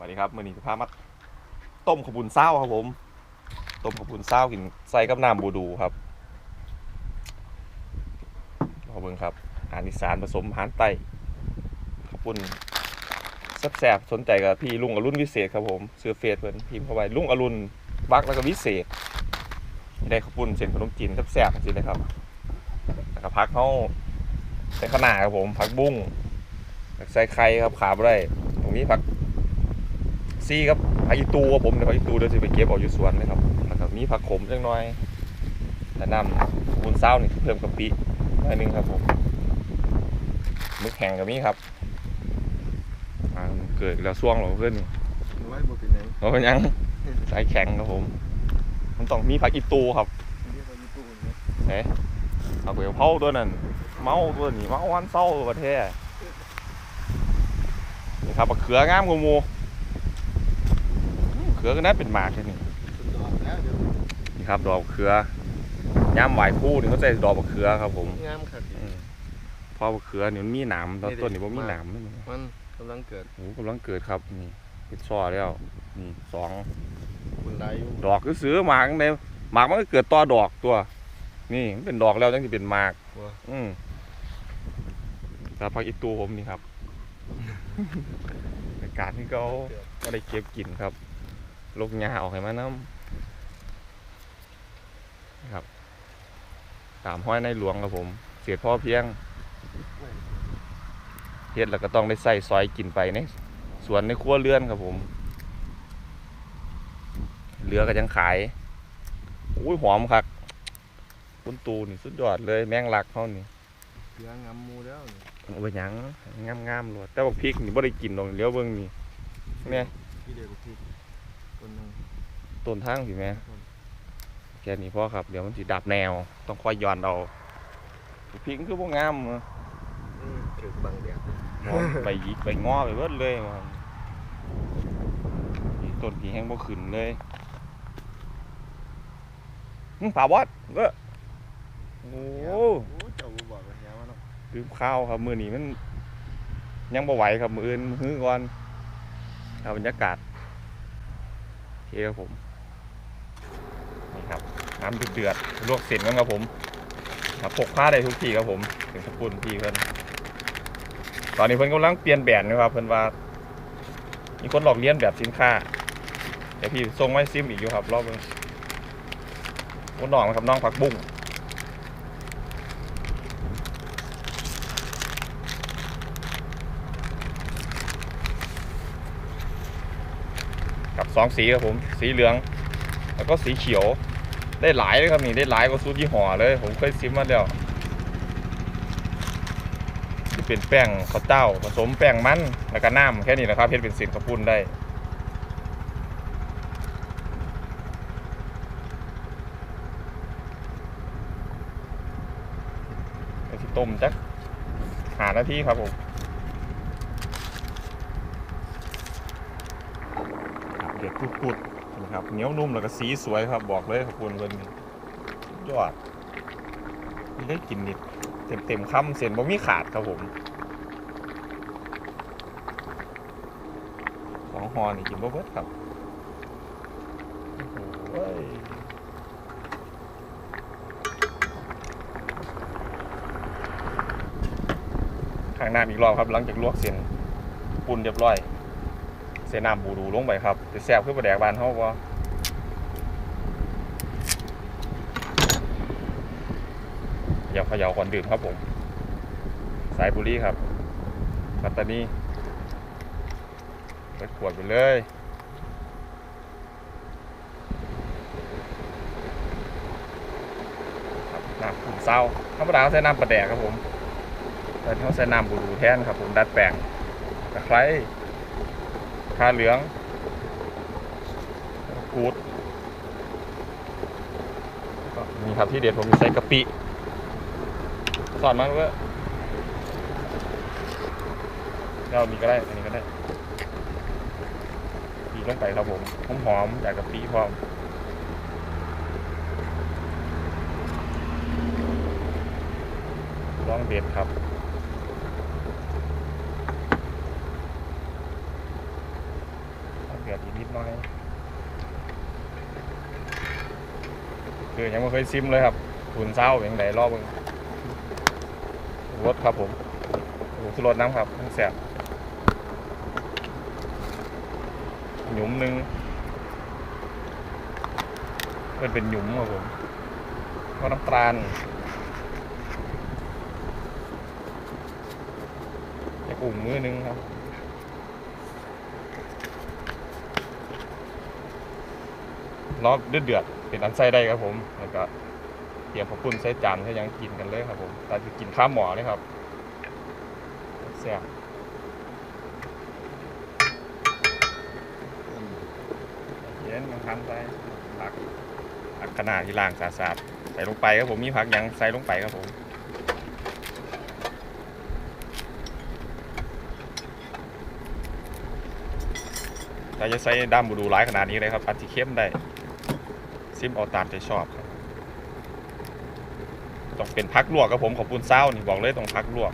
สวัสดีครับมือนี้จะพามาต้มขบุนเศร้าครับผมต้มขบุนเศร้ากินใส่กับน้ำบูดูครับขอบคุณครับอาหารอีสานผสมอาหารไต้ขอบคุณแซ่บๆสนใจกับพี่ลุงอรุณวิเศษครับผมเสื้อเฟซเพิ่นพิมพ์เข้าไปลุงอรุณบักแล้วก็วิเศษได้ขอบคุณเส้นขนมจีนแซ่บๆจริงเลยครับแล้วก็พักเขาใส่ขนาครับผมพักบุ้งใส่ไข่ครับขาบได้ตรงนี้พัก ซี่ครับผักอีตูครับผมเดี๋ยวผักอีตูเดี๋ยวจะไปเก็บเอาอยู่สวนเลยครับแล้วก็มีผักขมจังน้อยแนะนำบุญเศร้านี่เพิ่มกะปิหน่อยหนึงครับผมมึกแห้งกับมีครับอ่าเกิดแล้วช่วงเราเพื่อนนี่ไว้บ่เป็นหยังเราเป็นหยังสายแข็งครับผม มันต้องมีผักอีตูครับเรียกว่ามีตู้นะเอ๊ะเอาไปเผาตัวนั้น เมาตัวนี้เมาวันเศร้าประเทศนี่ครับมะเขืองามกว่าหมูอื้อ เขือก็น่าเป็นหมากเลยนี่คุณดอกแล้วเดี๋ยวนี่ครับดอกมะเขือย่ามไหวคู่นี่เขาใส่ดอกมะเขือครับ ผมงามขัดอืมเพอมะเขือนี่มันมีหนามตอนต้นนี่บ่มีหนามนี่มันกำลังเกิดโอ้โหกำลังเกิดครับนี่เป็นช่อแล้วนี่สองคุณได้อยู่ดอกก็ซื้อหมากในหมากมันก็เกิดต่อดอกตัว นี่มันเป็นดอกแล้วจังสิเป็นหมากว่ะอืมแล้วพักอีตูผมนี่ครับในการที่เขาก็ได้เก็บกินครับ ลูกหญ้าออกให้มาน้ำนะครับ ตามห้อยในหลวงครับผม เสียพ่อเพียงเฮ็ดแล้วก็ต้องได้ใส่ซอยกินไปในสวนในครัวเรือนครับผมเหลือก็ยังขายอุ้ยหอมครับคุณตูนี่สุดยอดเลยแมงลักเขานี่เกลืองามหมูแล้วนี่เอาไปหยังงามงามๆเลยแต่ว่าพริกนี่บ่ได้กินดอกเลี้ยวเบิ่งนี่เนี่ย พี่เดียวกับพี่ คนหนึงต้นทางสิแม่แค่นี้พอครับ เดี๋ยวมันสิดับแนว ต้องคอยย้อนเอาพริกมันคือบ่งามอะอืมถือบังแดดงอไปหยิกไปงอไปเบิดเลยมันนี่ต้นที่แห้งบ่ขึ้นเลยหึป่าบอดเว้อโอ้โอ้เจ้าบ่บอกว่าแฮวเนาะลืมข้าวครับมื้อนี้มันยังบ่ไหวครับมื้ออื่นมื้อก่อนเอาบรรยากาศโอ เคครับผมนี่ครับน้ำเดือดๆลวกเสร็จแล้วครับผมครับพกผ้าได้ทุกทีครับผมถึงสกุลพี่เพิ่นตอนนี้เพิ่นกำลังเปลี่ยนแบรนด์นะครับเพิ่นว่ามีคนหลอกเลี้ยนแบบสินค้าเดี๋ยวพี่ส่งไว้ซิมอีกอยู่ครับรอบนึงคนน้องนะครับน้องผักบุ้ง สองสีครับผม สีเหลือง แล้วก็สีเขียว ได้หลายเลยครับนี่ ได้หลายกว่าซูยี่ห้อเลย ผมเคยซิมมาแล้วที่เป็นแป้งข้าวเจ้า ผสมแป้งมัน แล้วก็น้ำแค่นี้แหละครับเฮ็ดเป็นสินข้าวปุ้นได้ไปต้มจักหานาทีครับผม เดือดปุดๆนะครับเหนียวนุ่มแล้วก็สีสวยครับบอกเลยขอบคุณเพิ่นยอดนี่ได้กินนิดเต็มๆคำเส้นบ่มีขาดครับผมสองหอนี่กินบ่เบิดครับโอ้โหข้างหน้าอีกรอบครับหลังจากลวกเส้นปุ่นเรียบร้อย เสน้ำบูดูลงไปครับจะแซ่บขึ้นประแดกบานเฮาบ่อย่าเขย่าก่อนดื่มครับผม สายบุรีครับปัตตานีไปขวดไปเลยครับน้ำขุ่นเศร้าธรรมดาเขาใส่น้ำประแดกครับผมแต่เขาใส่น้ำบูดูแทนครับผมดัดแปลงตะไคร้ ผ้าเหลืองกูดก็นี่ครับที่เด็ดผมใส่กะปิสอนมาด้วยเรามีก็ได้ อันนี้ก็ได้ปีลงไปครับผมหอมหอมจากกะปิพร้อมลองเด็ดครับ ดือดอีก นิดหน้อยคือยังไม่เคยซิมเลยครับขุนเศร้าอย่างไรรอบเบิ่งรสครับผมโอ้สุรสน้ำครับแสบหยุมหนึ่งมันเป็นหยุมครับผมก็น้ำตาลจะอุ่มมือหนึงครับ รอบเดือดเดือดเป็นอันไส้ได้ครับผมแล้วก็เตรียมข้าวปุ้นใส่จานให้ยังกินกันเลยครับผมแต่จะกินข้าวหมอเลยครับแซ่บเย็นมาทำใส่ผักผักขนาดที่ล่างสาดๆใส่ลงไปครับผมมีผักยังใส่ลงไปครับผมถ้าจะใส่ดำบูดูร้ายขนาดนี้เลยครับอาจจะเข้มได้ ซิมเอาตามใจชอบครับต้องเป็นพักลวกครับผมขอบคุณเศร้านี่บอกเลยต้องพักลวก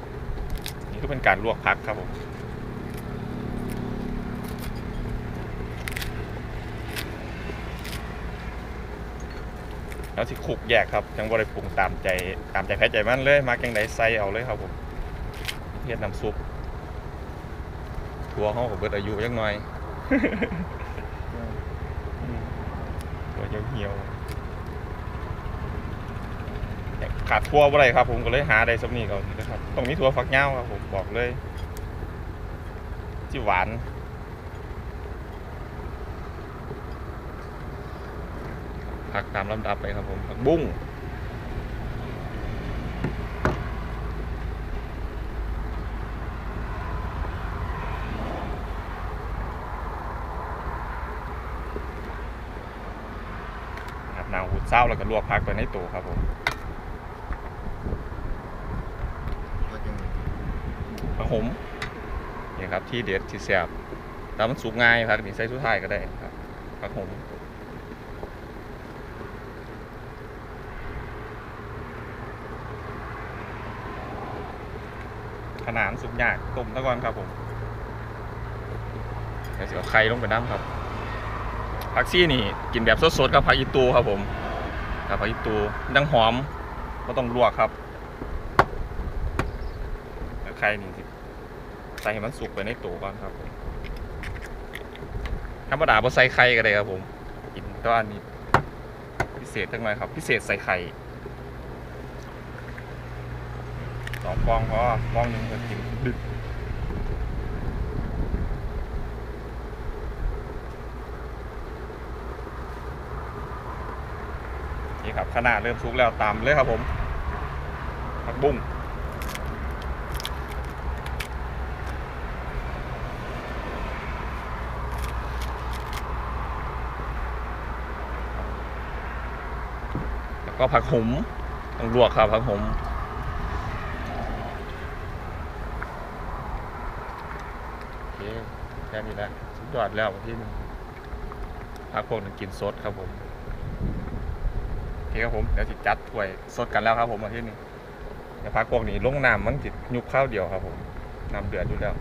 นี่ก็เป็นการลวกพักครับผมแล้วสิคลุกแยกครับยังบริปรุงตามใจตามใจแพ้ใจมันเลย มาแกงไหนใส่เอาเลยครับผมเฮ็ดน้ำซุป ทัวห้องของเบิดอายุยังน่อย ตัวเหี่ยวๆ ขาดทั่วบ่ได้ครับผมก็เลยหาได้สำนีก่อนนะครับต้องมีถั่วฝักเง้าวครับผมบอกเลยที่หวานผักตามลำดับไปครับผมผักบุ้งนะครับนาวหูเศร้าแล้วก็ลวกผักไปในตู้ครับผม ก็ยัง ผักห มนี่ครับที่เด็ดที่แซ่บแต่มันสุกง่ายครับนี่ใส่สุดท้ายก็ได้ครับผักหมขนาดสุกยากต้มตะกอนครับผมเดี๋ยวจะเอาไข่ลงไปน้ำครับผักซี่นี่กินแบบสดๆกับผักอีตูครับผมกับผักอีตูดังหอมก็ต้องลวกครับไข่นี่สิ ใส่ให้มันสุกไปในตู้ก่อนครับผมธรรมดาบ่ใส่ไข่ก็ได้ครับผมกินแตัวาอันนี้พิเศษทั้งน่อยครับ พิเศษใส่ไข่สองฟองพอฟองหนึ่งก็กินดึกนี่ครับขนาดเริ่มสุกแล้วตามเลยครับผมผักบุ้ง ก็ผักหมต้องลวกครับผักหมโอเคแค่นี้แหละสุดยอดแล้วที่นึงผักพวกนึงกินสดครับผมโอเคครับผมเดี๋ยวจิจัดถ้วยสดกันแล้วครับผมมาที่นี่เดี๋ยวผักพวกนี้ลงน้ำมันจิยุบข้าวเดียวครับผมน้ำเดือดอยู่แล้ว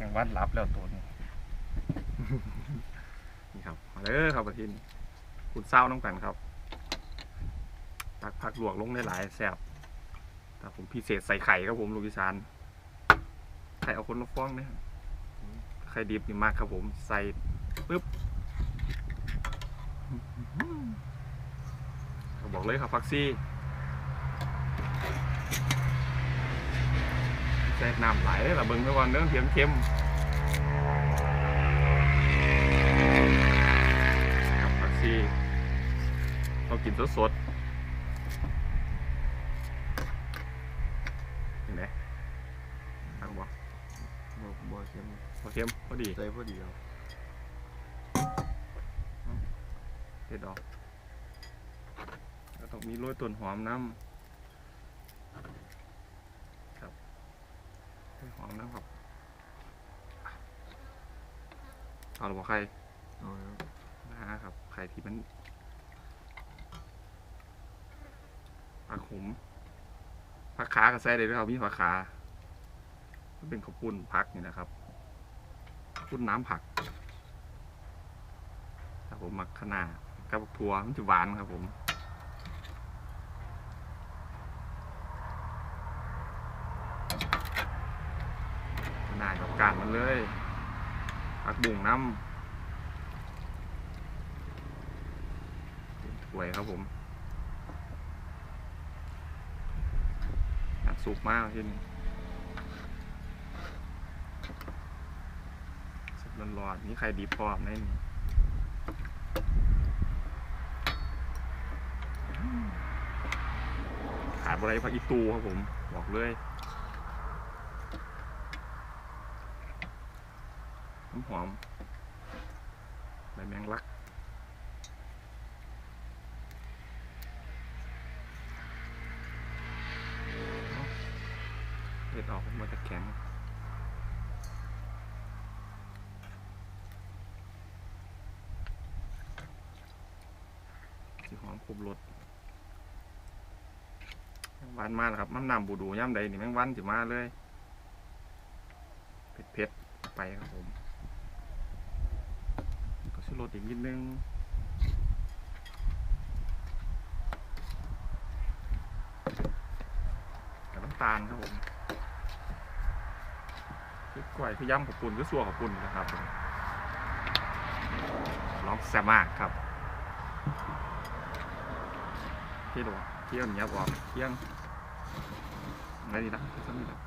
ยังวัดรับแล้วตัวนี้ นี่ครับมา เลยครับประทินคุณเศร้าน้องกันครับ ตักผักหลวกลงได้หลายแซ่บแต่ผมพิเศษใส่ไข่ครับผมลูกอีสานไข่เอาคนละฟองนะครับไข่ดิบนี่มากครับผมใส่ปึ๊บบอกเลยครับฟักซี่ใส่น้ำไหลายเลยละเบิ้งไปก่อนเนื้อเทียมเค็ม กินสดสดๆเห็นไหมทางบ่บ่บ่เค็มพอเค็มพอดีใส่พอดีเอาเด็ดดอกแล้วต้องมีโรยต้นหอมน้ำครับโรยหอมน้ำครับเอาหรือเปล่าใครเอาแล้วนะครับไข่ที่มัน ผมผักขาก็ใส่ได้ด้วยครับมีผักขาเป็นข้าวปุ้นผักนี่นะครับปุ้นน้ำผักครับผมมักขนากับทัวมันจะหวานครับผมหน้ากับการมันเลยผักบุ้งน้ำถ้วยครับผม น้ำซุปมากที่นี่ซุปร้อนๆนี่ไข่ดีพร้อมในนี่ขาดอะไรผักอีตูครับผม บอกเลยอมหอมใบแมงลักเอาเด็ด ออกมาจากแข็งสีหอมครบรสวันมาแล้วครับน้ำนำบูดูย่ำใดนี่แมงวันสิมาเลยเผ็ดๆไปครับผมก็ชูรสอีกนิดนึงกับน้ำตาลครับผม คือกล้วยคือย่ำขอบปุ่นคือสัวขอบปุ่นะครับผมลองแซ่มากครับที่ดูเที่ยวเนี้ยบอกเที่ยงอะไรดีนะสักนิดนะ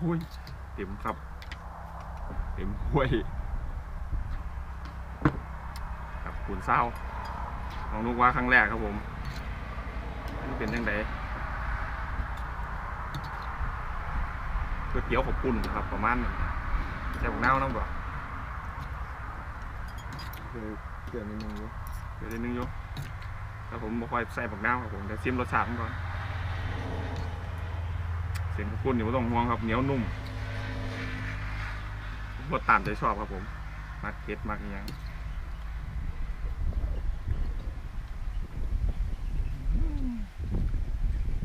โอ้ยเต็มครับ เต็มห้วยครับขุนเศร้าของลูกว่าครั้งแรกครับผมนี่เป็นยังไง ก๋วยเตี๋ยวขอบปุ่นครับประมาณนี้ใส่ผักเน่าน้ำบ่คือเกี่ยวนิดนึงอยู่เดี๋ยวนิดนึงอยู่แล้วผมบ่ค่อยใส่ผักเน่าครับผมเดี๋ยวซิมรสชาติมันก่อนเสียงขอบปุ่นนี่ไม่ต้องห่วงครับเหนียวนุ่มรสตามใจชอบครับผมมักเก็ดมักอหยัง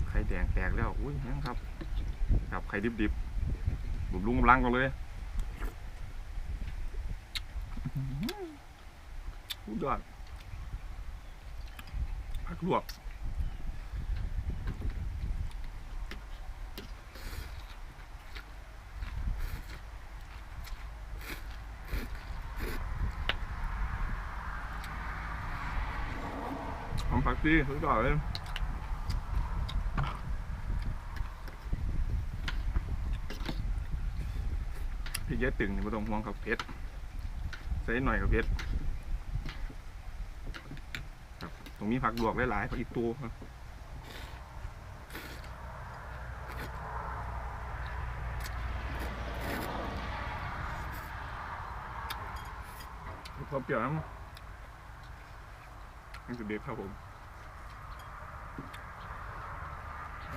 ไข่แดงแตกแล้วอุ้ยยังครับกับไข่ดิบๆ บุบลุงกำลังกันเลยสุดยอดผักลวกหอมผักชีสุดยอดเลย เยอะตึงนี่ม่ต้องห่วงกับเพชรใส่หน่อยกับเพชรครับตรงนี้ผักลวกหลายๆผักอีตูครับพอเปรี้ยวน้ำนี่คือเด็ดครับผม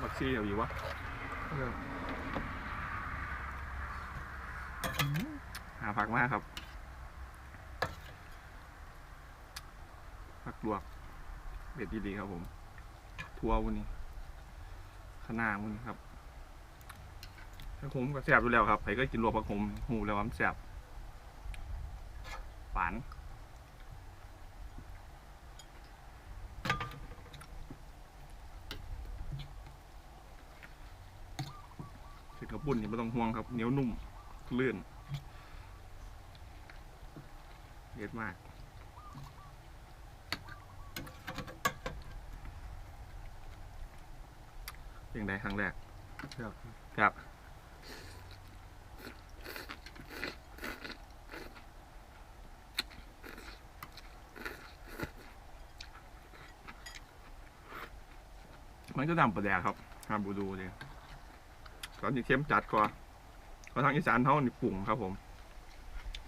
บักซี่เอาอยู่วะ เรื่อง หาผักมากครับ ผักลวกเบ็ดดีๆครับผม ทั่ววันนี้ขนาวันครับผักขมก็แซ่บอยู่แล้วครับใครก็กินรวมผักขมหูแล้วว่ามันแซ่บหวานเสร็จกระปุ่นนี่ไม่ต้องห่วงครับเหนียวนุ่มลื่น เยอะมาก เป็นไงครั้งแรก ครับครับ มันก็ดำประแดกครับห้ามบูดูเลยตอนนี้เข้มจัดกว่าเพราะทางอีสานเขานี่ปรุงครับผม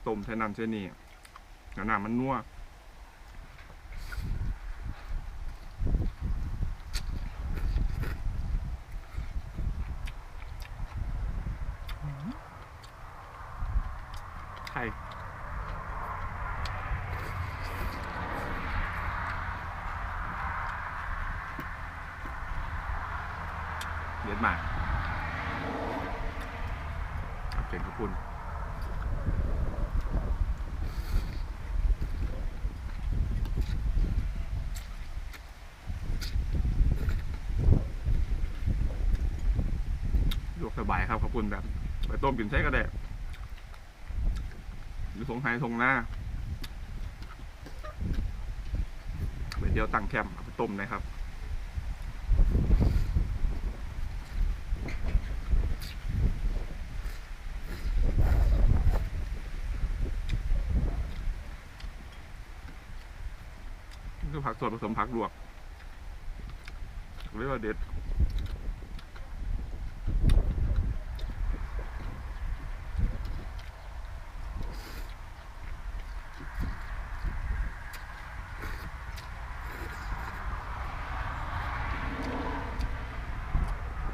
ต้มใช้น้ำใช้นี่แล้วน้ำมันนัวไข่เด็ดมากครับเก่งขอบคุณลวกส บายครับขอบคุณแบบไปต้มกินใช้ก็ได้หรือทงไฮทงหน้าไปเที่ยวตั้งแคมป์ไปต้มนะครับนี่คือผักสดผสมผักลวกเรียกว่าเด็ด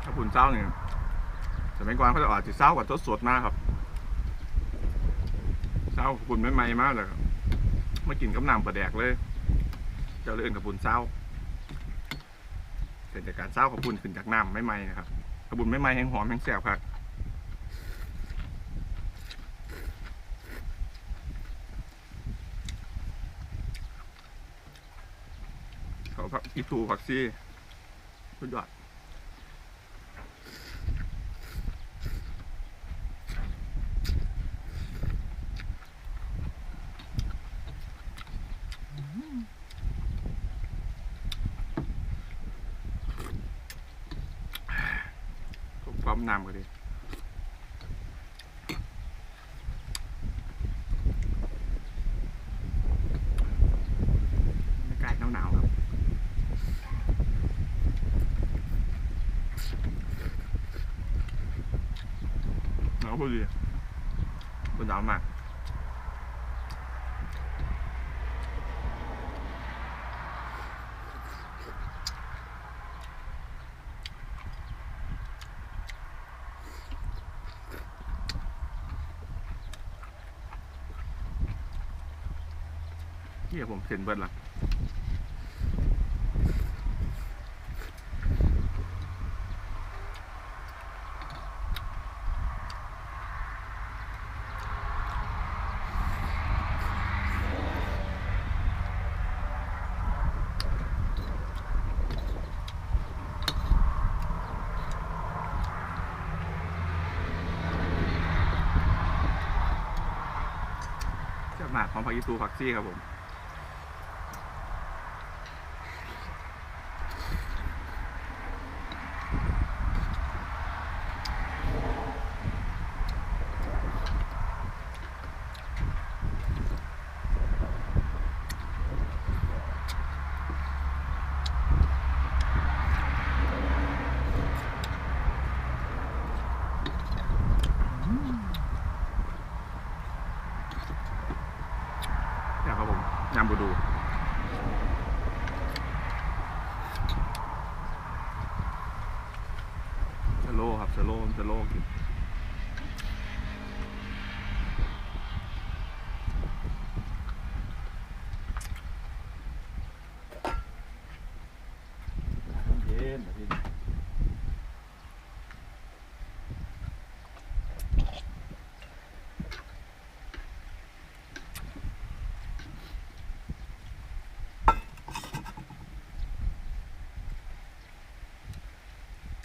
ถ้าผุนเศร้าเนี่ยส มัยก่อนเขาจะออกจะเศร้ากว่าทดสดมากครับเศร้าผุนไม่ไหม้มากเลยครับไม่กินกับน้ำปลาแดกเลย เจ้าเรื่องกับบุญเศร้าเกิดจากการเศร้ากับบุญขึ้นจากน้ำไม่ไหมนะครับกับบุญไม่ไหมแห้งหอมแห้งแสบครับเขาผักอีตูผักซีสุดยอดผมความน้ำกันดิบรรยากาศหนาวๆครับ หนาวพอดีบนหนาวมากนี่ผมเซ็นเบิร์ดละเจ้าหมากของผัก ยีตูผักซี่ครับผม เนี่ยครับผมยำบูดูสโลว์ครับสโลว์สโลว์กินเย็นแบบนี้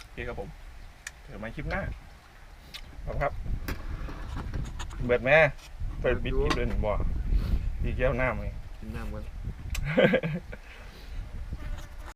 โอเคครับผมเจอกันใหม่คลิปหน้าขอบคุณครับ เบิดแม่เปิดปิดคลิปเลยหนึ่งบ่ดีแก้วหน้ามั้ยกินน้ำกัน